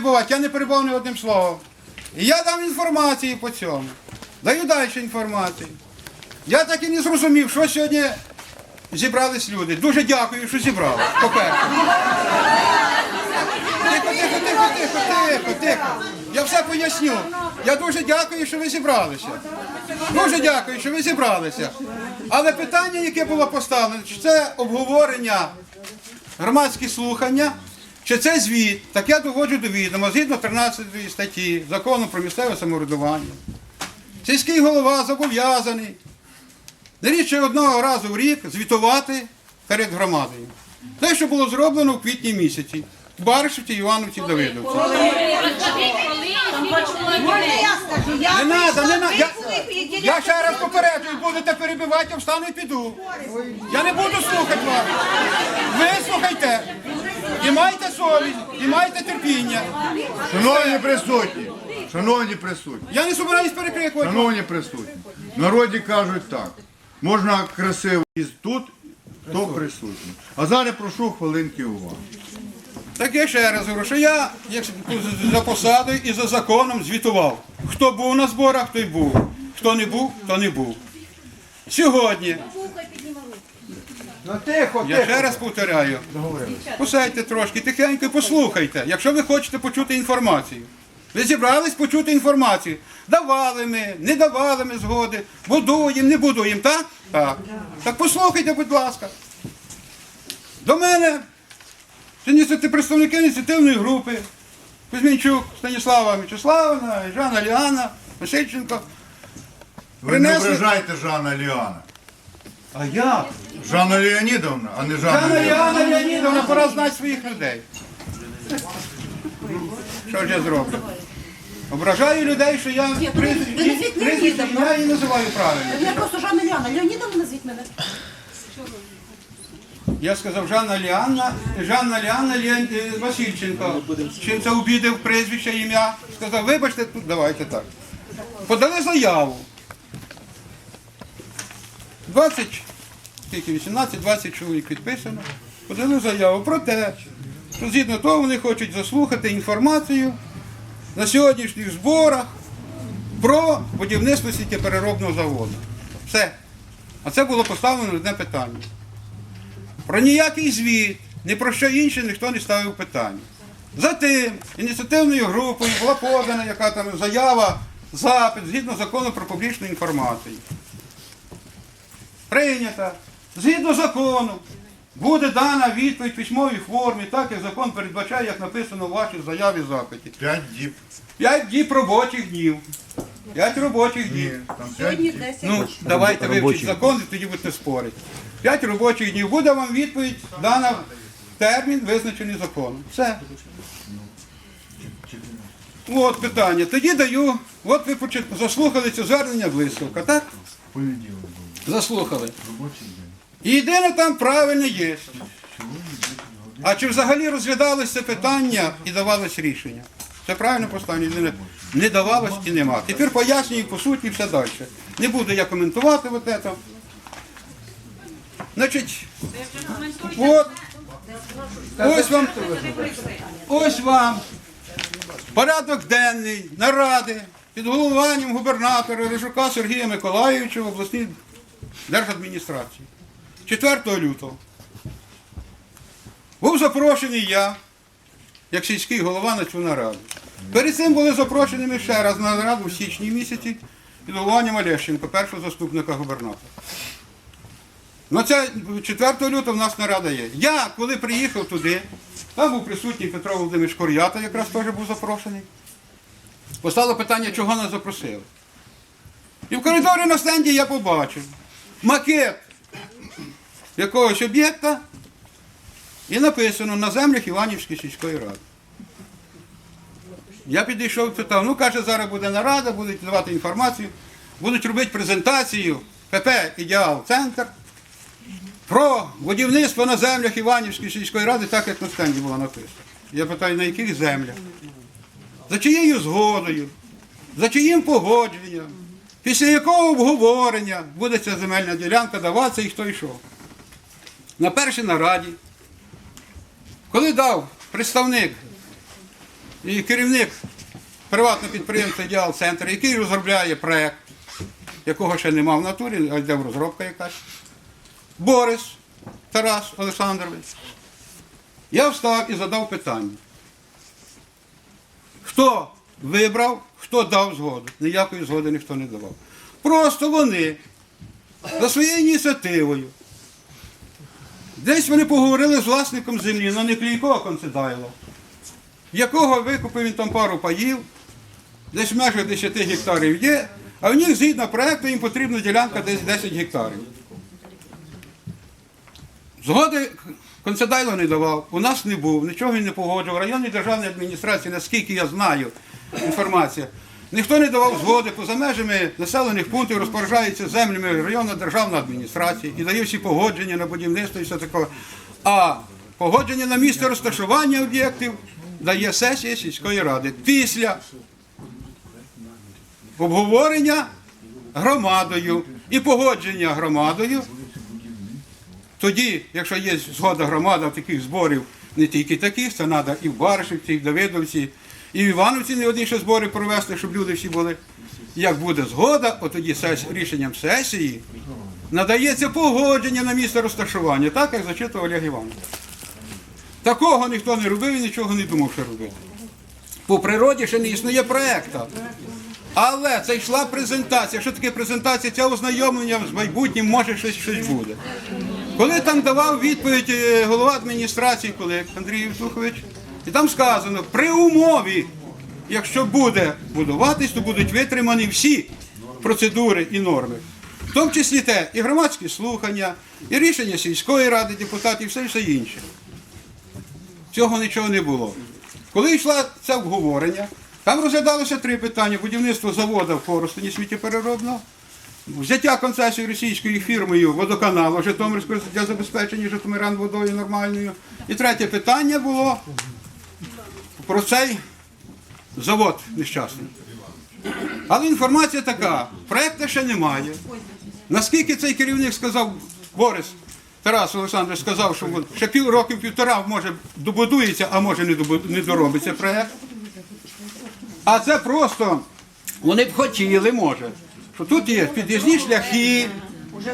перебувати, я не перебував ні одним словом. І я дам інформацію по цьому. Даю далі інформацію. Я так і не зрозумів, що сьогодні зібрались люди. Дуже дякую, що зібрали. По-перше. Тихо, тихо, тихо, тихо, тихо, тихо. Я все поясню. Я дуже дякую, що ви зібралися. Дуже дякую, що ви зібралися. Але питання, яке було поставлено, це обговорення, громадські слухання, чи це звіт, так я доводжу до відома згідно 13 статті закону про місцеве самоврядування. Сільський голова зобов'язаний не рідше одного разу в рік звітувати перед громадою. Те, що було зроблено в квітні місяці в Баришівці, Івановці, Давидовці. Не треба, не треба. Я, я ще раз попереджую, будете перебивати, я встану і піду. Я не буду слухати вас. Ви слухайте. І майте совість, і майте терпіння. Шановні присутні, шановні присутні, Я не собираюсь перекрикувати. шановні присутні, в народі кажуть так, можна красиво і тут, хто присутній. А зараз прошу хвилинки уваги. Так я ще раз говорю, що я як за посадою і за законом звітував. Хто був на зборах, той був. Хто не був, то не був. Сьогодні. Я ще раз повторяю. Посадьте трошки, тихенько і послухайте, якщо ви хочете почути інформацію. Ви зібрались почути інформацію. Давали ми, не давали ми згоди, будуємо, не будуємо, так? Так. Так послухайте, будь ласка. До мене це представники ініціативної групи. Кузьмінчук, Станіслава Мячеславовна, Жанна Ліана, Васильченко. Ви не Принесли- ображайте Жана Ліана. А як? Жанна Леонідовна, а не Жанна Жанна Ліана. Ліана Леонідовна, пора знати своїх людей. Що ж я зроблю? Ображаю людей, що я Ні, при- ви назвіть при- Леонідовну. я її називаю правильно. Я просто Жанна Ляна. Леонідовна назвіть мене. Я сказав Жанна Ліанна, Жанна Ліанна Леон- е, Васильченко. Чим це обідав прізвище, ім'я? Сказав, вибачте, тут давайте так. Подали заяву. 20, скільки, 18-20 чоловік підписано. Подали заяву про те, що згідно того вони хочуть заслухати інформацію на сьогоднішніх зборах про будівництво сітєпереробного заводу. Все. А це було поставлено одне питання. Про ніякий звіт, ні про що інше ніхто не ставив питання. Затим ініціативною групою була подана яка там заява, запит згідно закону про публічну інформацію. Прийнята. Згідно закону буде дана відповідь в письмовій формі, так як закон передбачає, як написано в вашій заяві запиті. П'ять діб. П'ять діб робочих днів. П'ять робочих Ні, днів. там п'ять Сьогодні діб. Ну, давайте вивчіть закон і тоді будете спорити. П'ять робочих днів. Буде вам відповідь дана термін, визначений законом. Все. От питання. Тоді даю, от ви заслухали це звернення блискавка, так? Заслухали. Робочий. І єдине там правильне є. А чи взагалі розглядалось це питання і давалось рішення? Це правильно поставлено. Не давалось і нема. Тепер пояснюю по суті все далі. Не буду я коментувати вот це. Значить, от, ось вам, ось вам порядок денний наради під головуванням губернатора Рижука Сергія Миколаївича в обласній держадміністрації. 4 лютого. Був запрошений я, як сільський голова на цю нараду. Перед цим були запрошені ми ще раз на нараду в січні місяці під головуванням Олещенка, першого заступника губернатора. Ну, це 4 лютого в нас нарада є. Я, коли приїхав туди, там був присутній Петро Володимирович Кор'ята, якраз теж був запрошений. Постало питання, чого нас запросили. І в коридорі на стенді я побачив макет якогось об'єкта і написано на землях Іванівської сільської ради. Я підійшов питав, ну каже, зараз буде нарада, будуть давати інформацію, будуть робити презентацію ПП Ідеал Центр про будівництво на землях Іванівської сільської ради, так як на стенді було написано. Я питаю, на яких землях? За чиєю згодою, за чиїм погодженням, після якого обговорення буде ця земельна ділянка даватися і хто йшов. На першій нараді, коли дав представник і керівник приватного підприємства «Ідеал Центр, який розробляє проект, якого ще нема в натурі, а йде в розробка якась. Борис Тарас Олександрович. Я встав і задав питання. Хто вибрав, хто дав згоду? Ніякої згоди ніхто не давав. Просто вони за своєю ініціативою. Десь вони поговорили з власником землі, ну не Клійко, а Концедайло, якого викупив він там пару паїв, десь в межах 10 гектарів є, а в них згідно проекту їм потрібна ділянка десь 10 гектарів. Згоди Концедайло не давав, у нас не був, нічого він не погоджував. Районній державній адміністрації, наскільки я знаю, інформація, ніхто не давав згоди, поза межами населених пунктів розпоряджається землями районна державна адміністрація і дає всі погодження на будівництво і все таке. А погодження на місце розташування об'єктів дає сесія сільської ради після обговорення громадою і погодження громадою. Тоді, якщо є згода громада таких зборів, не тільки таких, це треба і в Баришівці, і в Давидовці, і в Івановці не одні ще збори провести, щоб люди всі були. Як буде згода, от тоді сес- рішенням сесії надається погодження на місце розташування, так як зачитував Олег Іванович. Такого ніхто не робив і нічого не думав, що робити. По природі ще не існує проєкту. Але це йшла презентація. Що таке презентація? Це ознайомлення з майбутнім, може щось, щось буде. Коли там давав відповідь е, голова адміністрації, коли Андрій Євтухович, і там сказано, при умові, якщо буде будуватись, то будуть витримані всі процедури і норми. В тому числі те, і громадські слухання, і рішення сільської ради депутатів, все, все інше. Цього нічого не було. Коли йшла це обговорення, там розглядалося три питання: будівництво заводу в Коростені сміттєпереробного, взяття концесії російською фірмою водоканалу Житомирського для забезпечення Житомирян водою нормальною. І третє питання було про цей завод нещасний. Але інформація така, проекту ще немає. Наскільки цей керівник сказав, Борис Тарас Олександрович сказав, що ще пів років півтора може добудується, а може не, доробиться проект. А це просто вони б хотіли, може. Що тут є під'їзні шляхи,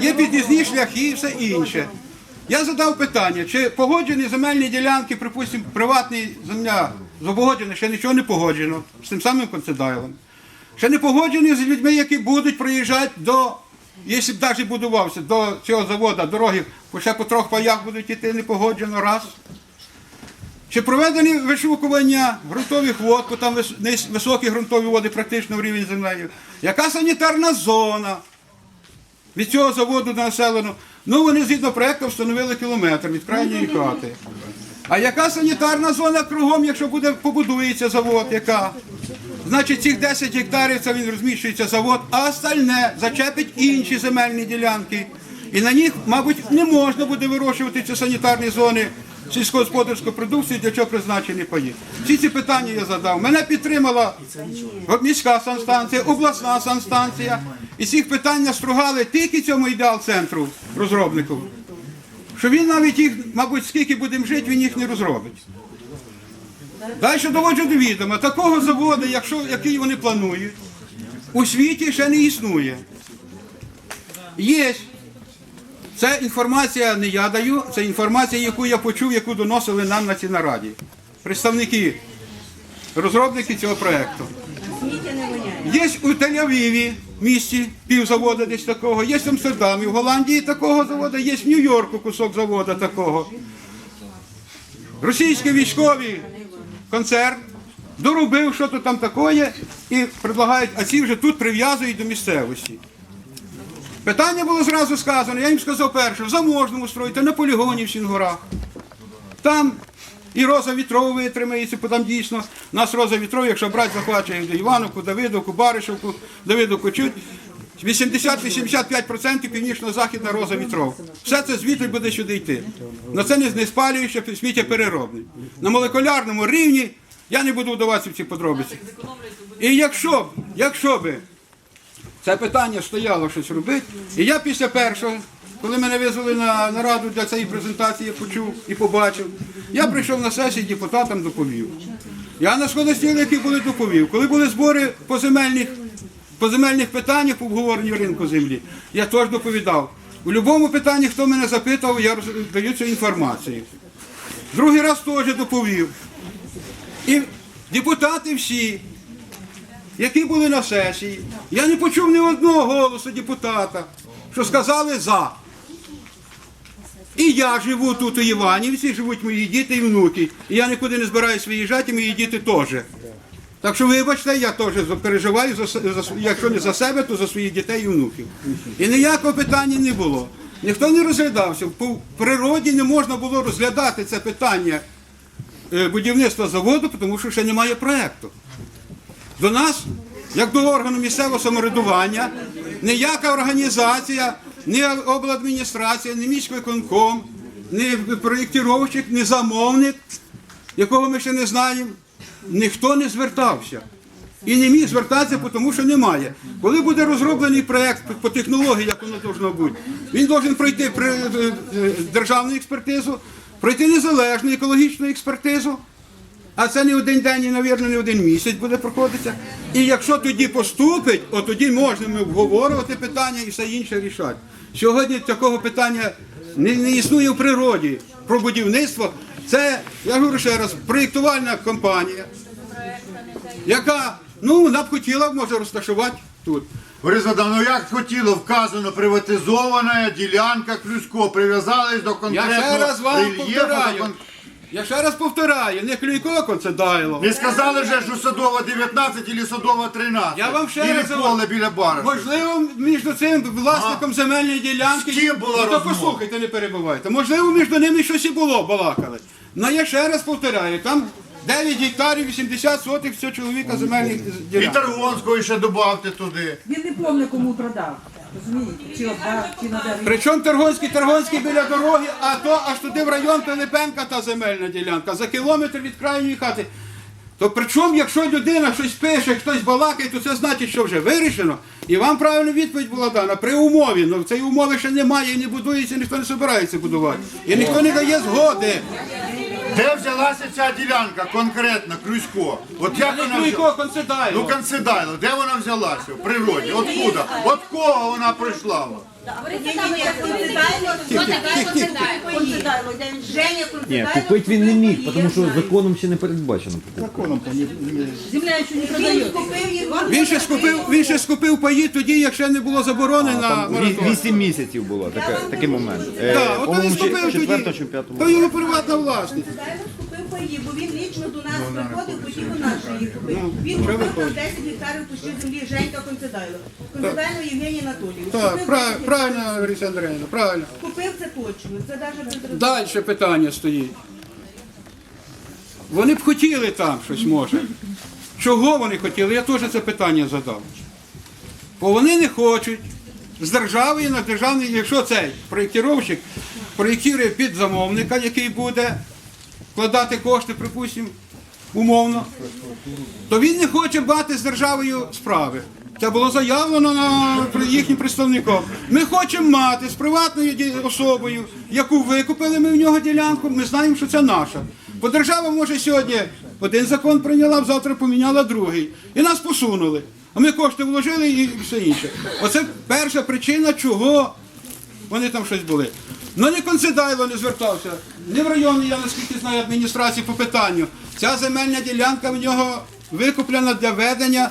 є під'їзні шляхи і все інше. Я задав питання, чи погоджені земельні ділянки, припустимо, приватні земля погоджені, ще нічого не погоджено з тим самим концедайлом. Ще не погоджені з людьми, які будуть приїжджати до, якщо б навіть будувався, до цього заводу, дороги, ще по трьох паях будуть йти, не погоджено, раз. Чи проведені вишукування ґрунтових вод, бо там високі ґрунтові води практично в рівень землею? Яка санітарна зона від цього заводу населеного? Ну, вони згідно проєкту встановили кілометр від крайньої хати. А яка санітарна зона кругом, якщо буде побудується завод, яка? Значить, цих 10 гектарів це він розміщується завод, а остальне зачепить інші земельні ділянки. І на них, мабуть, не можна буде вирощувати ці санітарні зони сільськогосподарської продукції, для чого призначені паї. Всі ці питання я задав. Мене підтримала міська санстанція, обласна санстанція. І цих питань настругали тільки цьому ідеал центру розробнику. Що він навіть їх, мабуть, скільки будемо жити, він їх не розробить. Далі доводжу до відома, такого заводу, якщо, який вони планують, у світі ще не існує. Є. Це інформація не я даю, це інформація, яку я почув, яку доносили нам на цій нараді. Представники, розробники цього проєкту. Є у Тель-Авіві місті півзаводу десь такого, є в Амстердамі, в Голландії такого заводу, є в Нью-Йорку кусок заводу такого. Російський військовий концерн доробив що то там таке і предлагають, а ці вже тут прив'язують до місцевості. Питання було зразу сказано, я їм сказав перше, в заможному строїти, на полігоні в Сінгорах. Там і Роза Вітров витримається, бо там дійсно у нас Роза Вітров, якщо брати захвачує Івановку, Давидовку, Баришівку, Давидовку чуть, 80-85% північно-західна Роза Вітров. Все це звідти буде сюди йти. Но це не, спалююче сміття переробне. На молекулярному рівні я не буду вдаватися в ці подробиці. І якщо б, якщо би це питання стояло щось робити. І я після першого, коли мене визвали на нараду для цієї презентації, я почув і побачив, я прийшов на сесію депутатам доповів. Я на сходостілі, які були доповів. Коли були збори по земельних, по земельних питаннях по обговоренню ринку землі, я теж доповідав. У будь-якому питанні, хто мене запитав, я даю цю інформацію. Другий раз теж доповів. І депутати всі, які були на сесії, я не почув ні одного голосу депутата, що сказали за. І я живу тут у Іванівці, живуть мої діти і внуки. І я нікуди не збираюся виїжджати, і мої діти теж. Так що вибачте, я теж переживаю, за, за, якщо не за себе, то за своїх дітей і внуків. І ніякого питання не було. Ніхто не розглядався. По природі не можна було розглядати це питання е, будівництва заводу, тому що ще немає проєкту. До нас, як до органу місцевого самоврядування, ніяка організація, ні обладміністрація, ні міськвиконком, ні проєктировщик, ні замовник, якого ми ще не знаємо, ніхто не звертався. І не міг звертатися, тому що немає. Коли буде розроблений проєкт по технології, як воно повинно бути, він повинен пройти е, е, державну експертизу, пройти незалежну екологічну експертизу. А це не один день і, мабуть, не один місяць буде проходитися. І якщо тоді поступить, от тоді можна ми обговорювати питання і все інше рішати. Сьогодні такого питання не, не існує в природі. Про будівництво це, я говорю ще раз, проєктувальна компанія, яка ну, вона б хотіла може розташувати тут. Борис Адам, ну як хотіло, вказано приватизована ділянка Клюсько, прив'язались до Я ще раз вам рельєфу. повторяю. Я ще раз повторяю, не Клюйко це дайло. Не сказали вже, що Садова 19 і Садова 13. Я вам ще Ілі раз поле біля бару. Можливо, між цим власником земельної ділянки. З ким була ну, то розмова? послухайте, не перебувайте. Можливо, між ними щось і було, балакали. Ну я ще раз повторяю, там 9 гектарів, 80 сотих всього чоловіка земельних І ділянок. Таргонського ще додавте туди. Він не помне, кому продав. Розумієте? Чи отдав, чи. Причому Таргонський, Таргонський біля дороги, а то аж туди в район Пилипенка та земельна ділянка, за кілометр від крайньої хати. То причому, якщо людина щось пише, хтось балакає, то це значить, що вже вирішено. І вам правильна відповідь була дана при умові. Ну цієї умови ще немає і не будується, ніхто не збирається будувати. І ніхто не дає згоди. Де взялася ця ділянка конкретно, Клюсько? От як вона Ну взяла? кого концедаю? Ну, Концедайло, де вона взялася в природі? Откуда? От кого вона прийшла? Ні, купити він не міг, тому що законом ще не передбачено. Земля ще не продає. Він ще скупив, він ще скупив паї тоді, як ще не було заборони на Там мораторій. 8 місяців було таке, такий момент. Е, Так, от він скупив тоді. То його приватна власність. Паї, бо він лічно до нас приходив, хотів у нас її купив. Він купив там хочете? 10 гектарів пущив землі Женька Концедайло. Концедайло Євгеній Анатолійович. Так, Купив прав- 10 правильно, Лариса Андріївна, правильно. Купив це точно. Це навіть без Далі питання стоїть. Вони б хотіли там щось може. Чого вони хотіли? Я теж це питання задав. Бо вони не хочуть з держави на державний, якщо цей проєктировщик проєктує під замовника, який буде вкладати кошти, припустимо, умовно, то він не хоче мати з державою справи. Це було заявлено на їхнім представником. Ми хочемо мати з приватною особою, яку викупили ми в нього ділянку, ми знаємо, що це наша. Бо держава може сьогодні один закон прийняла, завтра поміняла другий. І нас посунули. А ми кошти вложили і все інше. Оце перша причина, чого вони там щось були. Ну не концедайло не звертався. Не в районі, я наскільки знаю, адміністрації по питанню. Ця земельна ділянка в нього викуплена для ведення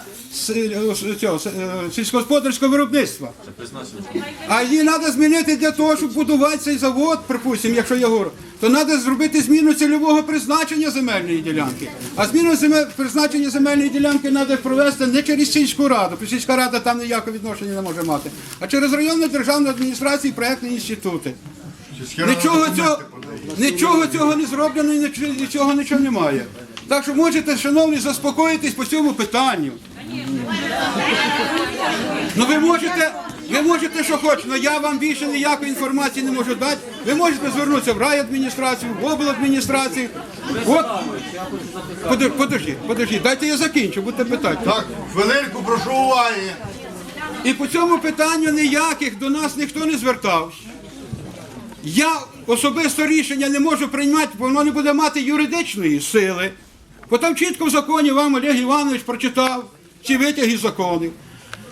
цього, с- е, сільськогосподарського виробництва. А її треба змінити для того, щоб будувати цей завод, припустимо, якщо я говорю, то треба зробити зміну цільового призначення земельної ділянки. А зміну земель- призначення земельної ділянки треба провести не через сільську раду, бо сільська рада там ніякого відношення не може мати, а через районну державну адміністрацію і проєктні інститути. Нічого цього, нічого цього не зроблено і нічого, нічого немає. Так що можете, шановні, заспокоїтись по цьому питанню. Ну ви можете, ви можете, що хочете, але я вам більше ніякої інформації не можу дати. Ви можете звернутися в райадміністрацію, в обладміністрацію. От, подожди, подожди, подожди, дайте я закінчу, будете питати. Так, хвилинку, прошу уваги. І по цьому питанню ніяких до нас ніхто не звертався. Я особисто рішення не можу приймати, бо воно не буде мати юридичної сили. Потім чітко в законі вам Олег Іванович прочитав ці витяги законів,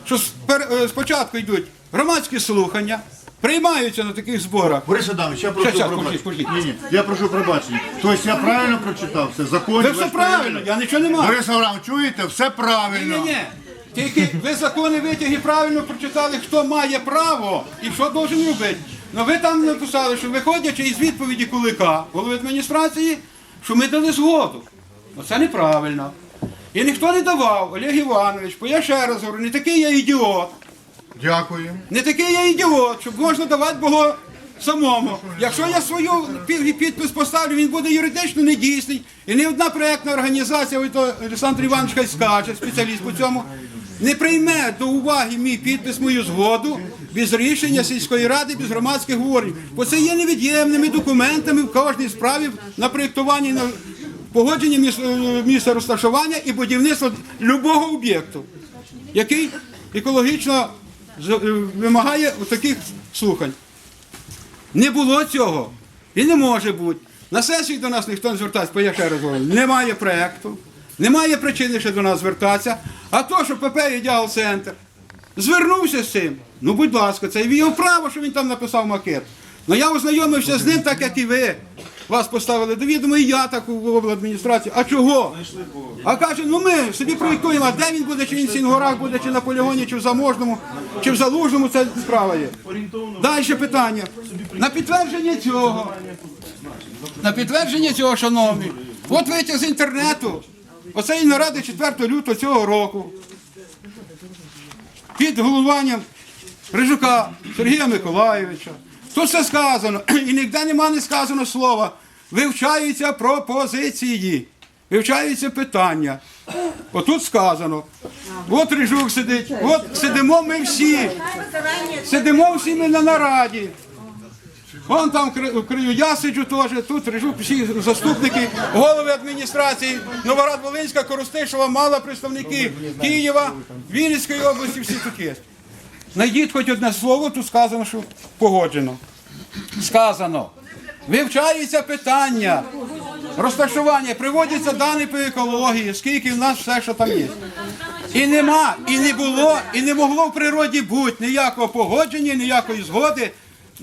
що е, спочатку йдуть громадські слухання, приймаються на таких зборах. Борис Адамович, я прошу пробачення. Ні, ні, я прошу пробачення. Тобто я правильно прочитав все, закони. Ви все правильно, я нічого не маю. Борис Аврамович, чуєте, все правильно. Ні, ні. Тільки ви закони витяги правильно прочитали, хто має право і що должен робити. Ну ви там написали, що виходячи із відповіді Кулика, голови адміністрації, що ми дали згоду. Оце неправильно. І ніхто не давав, Олег Іванович, бо я ще раз говорю, не такий я ідіот. Дякую. Не такий я ідіот, щоб можна давати було самому. Якщо я свою підпис поставлю, він буде юридично недійсний. І ні одна проєктна організація, то Олександр Іванович хай скаже, спеціаліст по цьому, не прийме до уваги мій підпис, мою згоду без рішення сільської ради, без громадських говорень. Бо це є невід'ємними документами в кожній справі на проєктуванні на погодженні е, місця розташування і будівництва любого об'єкту, який екологічно е, вимагає таких слухань. Не було цього. І не може бути. На сесії до нас ніхто не звертається, бо я ще раз говорю, немає проєкту, немає причини ще до нас звертатися. А то, що ПП Ідеал Центр звернувся з цим, ну будь ласка, це його право, що він там написав макет. Ну я ознайомився з ним, так як і ви. Вас поставили до відома, і я так у обладміністрації. А чого? А каже, ну ми собі проєктуємо, а де він буде, чи він в Сінгорах буде, чи на полігоні, чи в Заможному, чи в Залужному, це справа є. Далі питання. На підтвердження цього. На підтвердження цього, шановні, от витяг з інтернету. Оцеї наради 4 лютого цього року. Під головуванням Рижука Сергія Миколаєвича. Тут все сказано, і ніде нема не сказано слова. Вивчаються пропозиції, вивчаються питання. Отут сказано. От Рижук сидить, от сидимо ми всі. Сидимо всі ми на нараді. Вон там в краю я сиджу теж, тут Рижук, всі заступники, голови адміністрації, Новоград-Волинська, Коростишева, мала представники Києва, Вінницької області, всі тут є. Найдіть хоч одне слово, тут сказано, що погоджено. Сказано. Вивчаються питання, розташування, приводяться дані по екології, скільки в нас все, що там є. І нема, і не було, і не могло в природі бути ніякого погодження, ніякої згоди.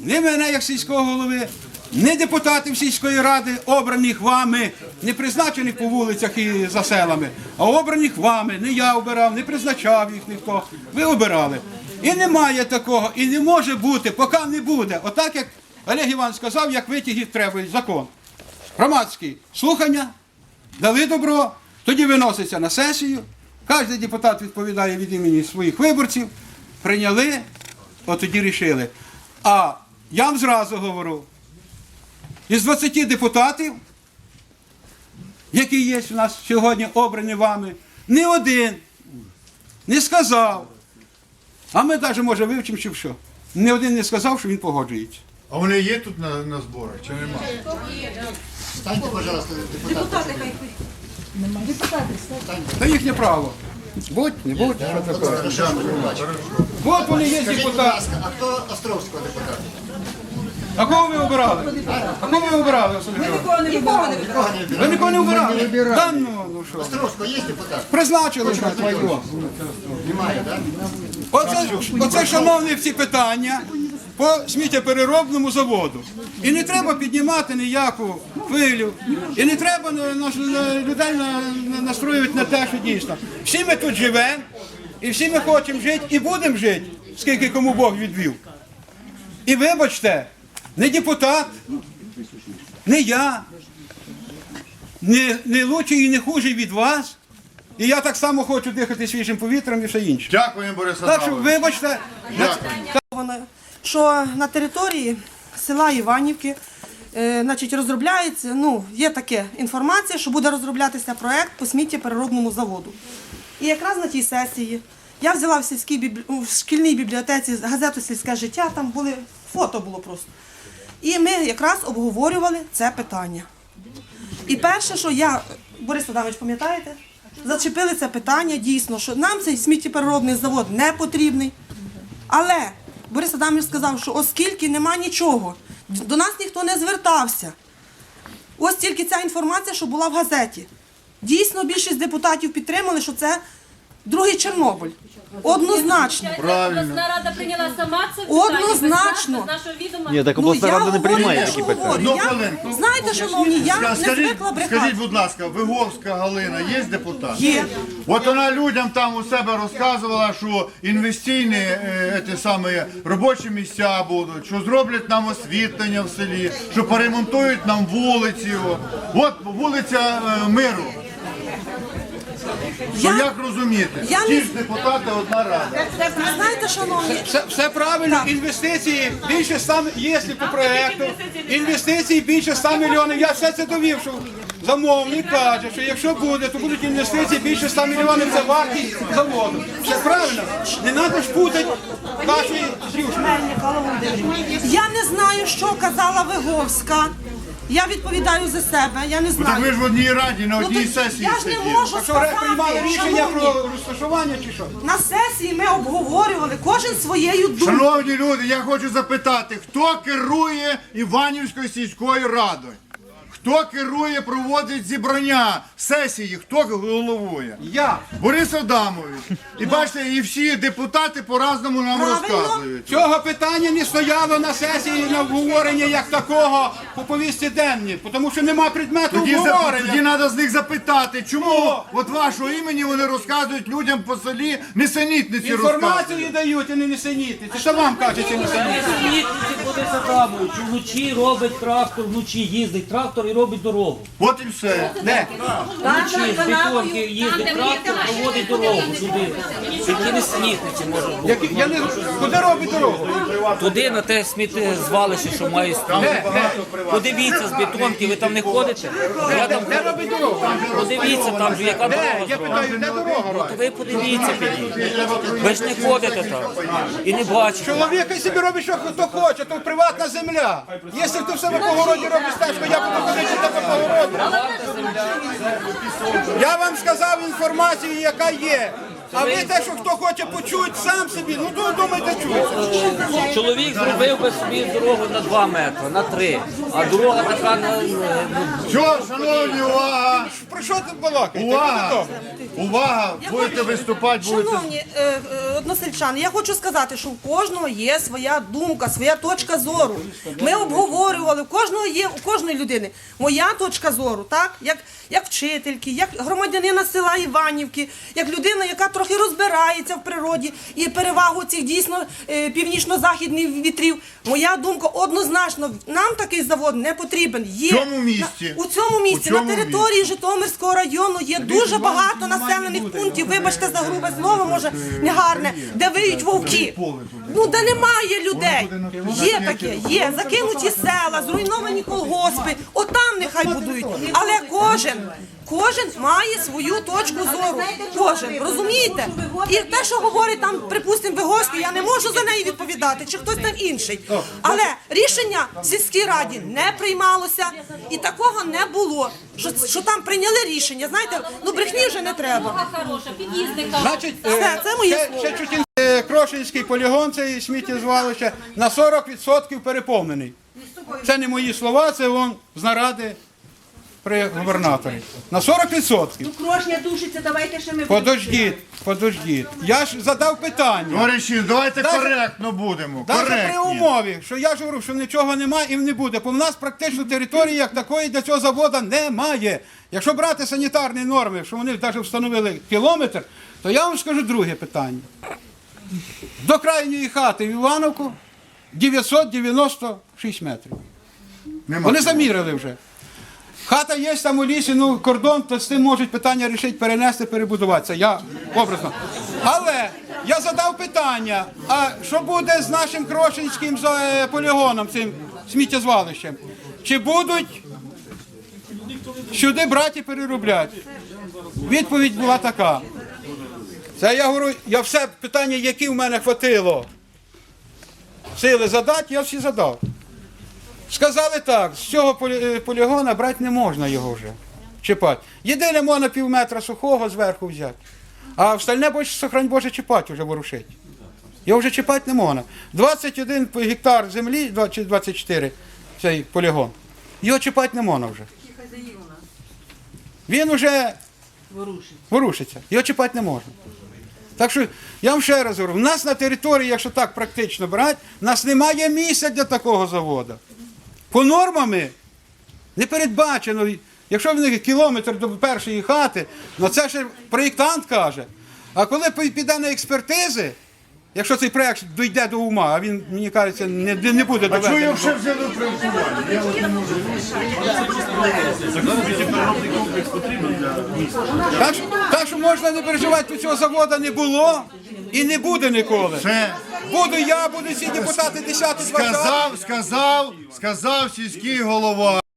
Ні мене, як сільського голови, ні депутатів сільської ради, обраних вами, не призначених по вулицях і за селами, а обраних вами. Не я обирав, не призначав їх ніхто. Ви обирали. І немає такого, і не може бути, поки не буде. Отак, як Олег Іван сказав, як витяги треба, закон. Громадські слухання, дали добро, тоді виноситься на сесію. Кожен депутат відповідає від імені своїх виборців, прийняли, от тоді рішили. А я вам зразу говорю, із 20 депутатів, які є у нас сьогодні обрані вами, ні один не сказав. А ми навіть, може, вивчимо, чи що. Ні один не сказав, що він погоджується. А вони є тут на, на зборах чи нема? Станьте, пожалуйста, депутат. Це їхнє право. Будь, не будь, що таке. Хорошо. От вони є Скажіть, будь депутати. ласка, а хто Островського депутата? А кого ви обирали? А кого ви обирали, Василь? Нікого не Ви нікого не обирали? Та ну, ну що? Островського є депутат? Призначили ж твою. Немає, так? Оце, оце шановні всі питання по сміттєпереробному заводу. І не треба піднімати ніяку хвилю. І не треба на, на, на людей на, на, настроювати на те, що дійсно. Всі ми тут живемо, і всі ми хочемо жити, і будемо жити, скільки кому Бог відвів. І вибачте, не депутат, не я, не, не лучший і не хужий від вас. І я так само хочу дихати свіжим повітрям і все інше. Дякую, Борис Так що, Адамович. вибачте. Вона- що на території села Іванівки е, значить, розробляється, ну, є така інформація, що буде розроблятися проект по сміттєпереробному заводу. І якраз на тій сесії я взяла в сільській бібл... в шкільній бібліотеці газету Сільське життя, там були фото було просто. І ми якраз обговорювали це питання. І перше, що я, Борис Адамович, пам'ятаєте? Зачепили це питання дійсно, що нам цей сміттєпереробний завод не потрібний. Але Борис Адамович сказав, що оскільки нема нічого, до нас ніхто не звертався. Ось тільки ця інформація, що була в газеті. Дійсно, більшість депутатів підтримали, що це другий Чорнобиль. Однозначно. Правильно. Обласна рада прийняла сама це питання. Однозначно. без нас, без нашого відома. Ні, так Ну, обласна я рада не говорю приймає те, такі що питання. говорю. Ну, Я- хвилинку. Знаєте, шановні, я не Скажіть, звикла брехати. скажіть, будь ласка, Виговська Галина є депутат? Є. От вона людям там у себе розказувала, що інвестиційні е, ті самі робочі місця будуть, що зроблять нам освітлення в селі, що поремонтують нам вулиці. От, От вулиця е, Миру. Я- То як розуміти? я Ті не- ж депутати одна рада. Ви знаєте, шановні, Все, все правильно, інвестиції більше 100, м- якщо по проекту, інвестиції більше 100 мільйонів. Я все це довів, що замовник каже, що якщо буде, то будуть інвестиції більше 100 мільйонів за вартість заводу. Все правильно. Не треба ж путати. Михайло Володимирович, я не знаю, що казала Виговська. Я відповідаю за себе, я не Ну, Так знаю. ви ж в одній раді, на Ну, одній то сесії я ж не сиділи. можу приймали рішення шановні. про розташування чи що? На сесії ми обговорювали кожен своєю думкою. Шановні люди, я хочу запитати, хто керує Іванівською сільською радою? Хто керує, проводить зібрання сесії, хто головує? Я. Борис Адамович. І бачите, і всі депутати по-разному нам Правильно. розказують. Цього питання не стояло на сесії на обговорення як такого по повісті денні, тому що нема предмету Тоді, за- обговорення. тоді треба з них запитати, чому от вашого імені вони розказують людям по селі несенітниці Інформацію розказують. дають, а не несеніти. Це що вам кажуть, несеніти? Свідчити буде за тобою, що вночі робить трактор, вночі їздить трактор і робить дорогу. От і все. Де? Вночі з бетонки їздить трактор, проводить дорогу туди. Які не смітниці може бути. Я не... Куди робить дорогу? Туди на те сміттєзвалище, що має стояти. Подивіться з бетонки, ви там не ходите. Я там Де робить дорогу? подивіться там же, яка Де? дорога Я зроблена. питаю, де дорога робить? Ви подивіться підіть. Ви ж не ходите там і не бачите. Чоловік хай собі робить, що хто хоче, то приватна земля. Якщо ти в себе по городі робиш стежку, я буду Я вам сказав інформацію, яка є. А ви те, що хто хоче почути сам собі, ну то думайте чуєте. Чоловік зробив би собі дорогу на 2 метри, на 3, а дорога така на ну, Що, шановні, увага! Про що ти балакаєте? Увага! Увага! Будете виступати, будете. Шановні е, е, односельчани, я хочу сказати, що у кожного є своя думка, своя точка зору. Ми обговорювали, у кожного є, у кожної людини моя точка зору, так? Як, як вчительки, як громадянина села Іванівки, як людина, яка трохи розбирається в природі і перевагу цих дійсно е, північно-західних вітрів. Моя думка однозначно, нам такий завод не потрібен. Є В цьому місті? На- у цьому місці, У цьому на території Житомирського району є дуже багато населених пунктів, вибачте за грубе слово, може негарне, де виють вовки. Ну де немає людей. Є таке, є закинуті села, зруйновані колгоспи. Отам нехай будують. Але кожен. Кожен має свою точку зору. Кожен, розумієте? І те, що говорить там, припустимо, Виговський, я не можу за неї відповідати, чи хтось там інший. Але рішення в сільській раді не приймалося, і такого не було. Що, що там прийняли рішення, знаєте, ну брехні вже не треба. Хороша. Значить, е, Все, це моє ще, слово. ще чуть е, Крошинський полігон, цей сміттєзвалище, на 40% переповнений. Це не мої слова, це вон з наради при губернаторі. На 40%. Ну, крошня душиться, давайте ще ми Подождіть, подождіть. Я ж задав питання. Товариші, давайте Даже- коректно будемо. Навіть при Коректні. умові, що я ж говорю, що нічого немає і не буде. Бо в нас практично території як такої для цього заводу немає. Якщо брати санітарні норми, що вони навіть встановили кілометр, то я вам скажу друге питання. До крайньої хати в Івановку 996 метрів. Нема. Вони замірили вже. Хата є там у лісі, ну кордон, то з тим можуть питання рішити, перенести, перебудуватися. Я образно. Але я задав питання: а що буде з нашим Крошинським е, полігоном, цим сміттєзвалищем? Чи будуть сюди брати переробляти? Відповідь була така. Це я говорю, я все питання, які в мене хватило сили задати, я всі задав. Сказали так, з цього е, полігона брати не можна його вже чіпати. Єдине можна пів метра сухого зверху взяти. А остальне сохрань Боже, чіпати вже ворушить. Його вже чіпати не можна. 21 гектар землі, чи 24 цей полігон. Його чіпати не можна вже. Він вже ворушиться. Його чіпати не можна. Так що я вам ще раз говорю, в нас на території, якщо так практично брати, в нас немає місця для такого заводу. По нормами не передбачено. Якщо в них кілометр до першої хати, ну це ще проєктант каже. А коли піде на експертизи, якщо цей проєкт дійде до ума, а він, мені кажеться, не, не буде А чого доведений. його ще взяли проєктування? Я от не можу. Так, що- так що можна не переживати, цього заводу не було і не буде ніколи. Ще Буду я, буду всі депутати 10 20 сказав, сказав, сказав сільський голова.